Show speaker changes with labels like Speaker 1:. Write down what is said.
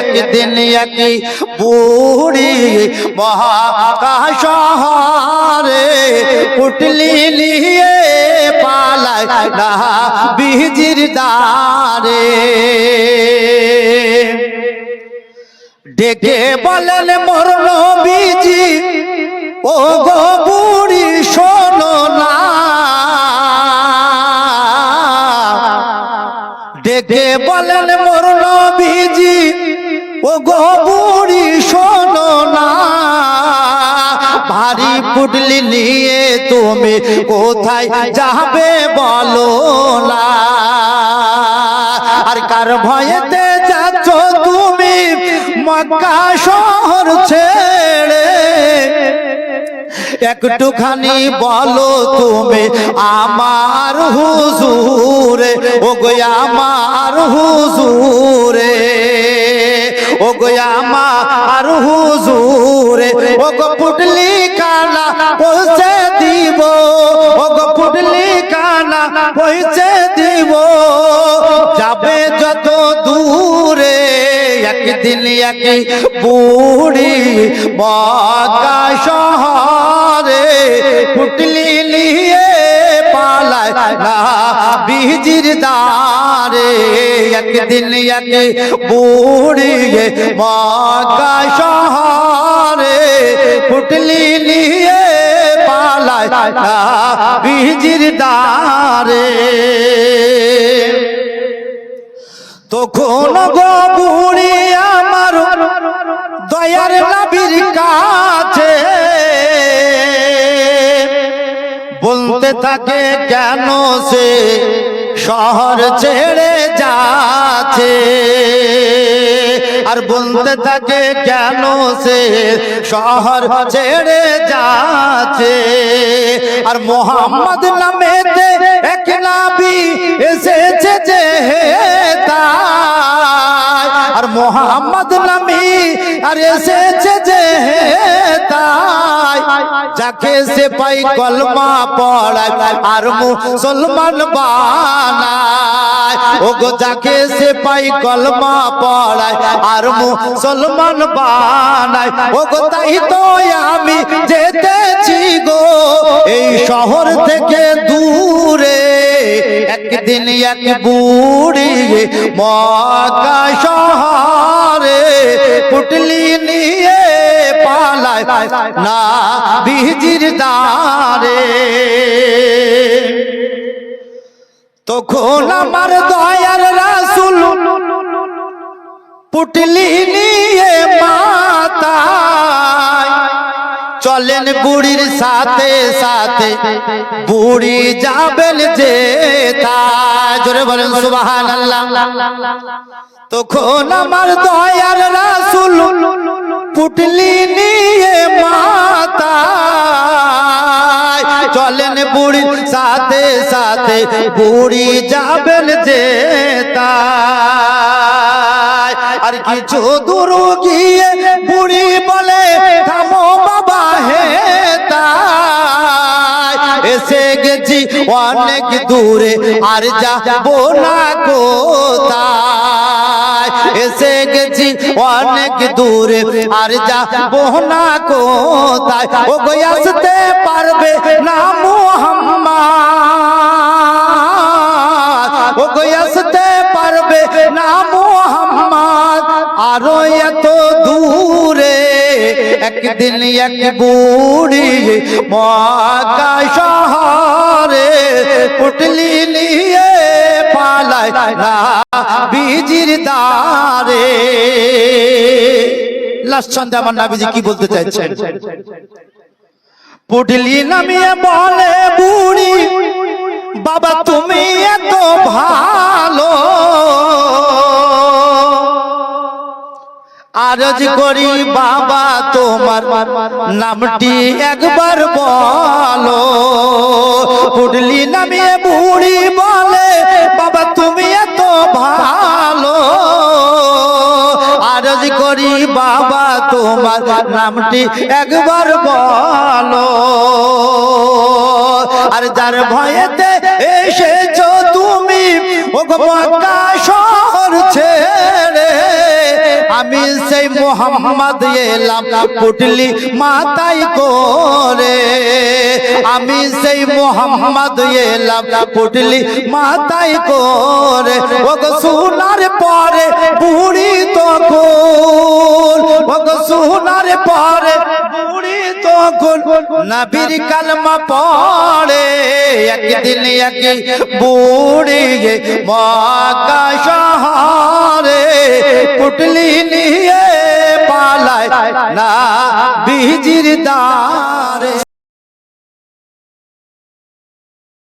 Speaker 1: একদিন একই বুড়ি মহাকাশ পুটলি নিয়ে পালায় না বিজির দারে ডেকে বলেন, মোর নবীজি ও গো তুমি কোথায় যাবে বলো না। আর কার ভয়েতে যাচ্ছ তুমি মক্কা শহর ছেড়ে? একটুখানি বলো তুমি আমার হুজুরে ও গো আমার হুজুরে ও গো আমার হুজুরে ও গো পুটলি কানা দিব। যাবে যত দূরে, একদিন একই বুড়ি মক্কা শহরে পুটলি নিয়ে পালায় না বিজির দারে একদিন একই বুড়ি মক্কা শহরে পুটলি নিয়ে না বিজির দারে তখন গো আমার দয়ার নবীর কাছে বলতে থাকে, কেন সে শহর ছেড়ে যাচ্ছে? আর বলতে থাকে, কেন সে শহর ছেড়ে যাচ্ছে? আর মোহাম্মদ নামেতে এক নাবি এসেছে যে তাই। আর মোহাম্মদ নামি আর এসেছে যাকে সে পাই কলমা পড়ায়, আর মুসলমান বানায়। ও গো যাকে সে পাই কলমা পড়ায়, আর মুসলমান বানায়। ও গো তাই তো আমি যেতেছি গো, এই শহর থেকে দূরে। একদিন এক বুড়ি মক্কা শহরে পুটলি নিয়ে তখন আমার দয়ার রাসুল পুটলি নিয়ে মাতায় চলেন বুড়ির সাথে সাথে, বুড়ি যাবেন যে জোরে বলেন সুবাহান তখন আমার দয়ার রাসুল পুটলি নিয়ে মাতায়। চলেন বুড়ির সাথে সাথে, বুড়ি যাবেন যে আর কিছু দূর গিয়ে বুড়ি বলে, থামো বাবা, হে এসে গেছি অনেক দূরে, আর যাব না কোথায়। এসে অনেক দূরে আর যাব না কোথায়? ও গো আসতে পারবে না মোহাম্মদ। ও গো আসতে পারবে না মোহাম্মদ। আরও এত দূরে একদিন এক বুড়ি মক্কা শহরে পুটলি নিয়ে পালায় না বিজির দারে সন্ধ্যা আমার নাবিজি কি বলতে চাইছেন? পুটলি নামিয়ে বলে, বুড়ি, বাবা তুমি এত ভালো। আরজ করি বাবা তোমার নামটি একবার বলো। পুটলি নামিয়ে বুড়ি করি বাবা তোমার নামটি একবার বলো। আর যার ভয়েতে এসেছ তুমি ও শহর ছেড়ে আমি সেই মোহাম্মদ এলাম পুটলি মাতাই করে। আমি সেই মোহাম্মদ এলাম পুটলি মাতাই করে। ও সোনার পরে বুড়ি তখন ও সোনার পরে বুড়ি তখন নবীর কালমা পড়ে। একদিন এক বুড়ি মক্কা শহরে পুটলি না বিজির দা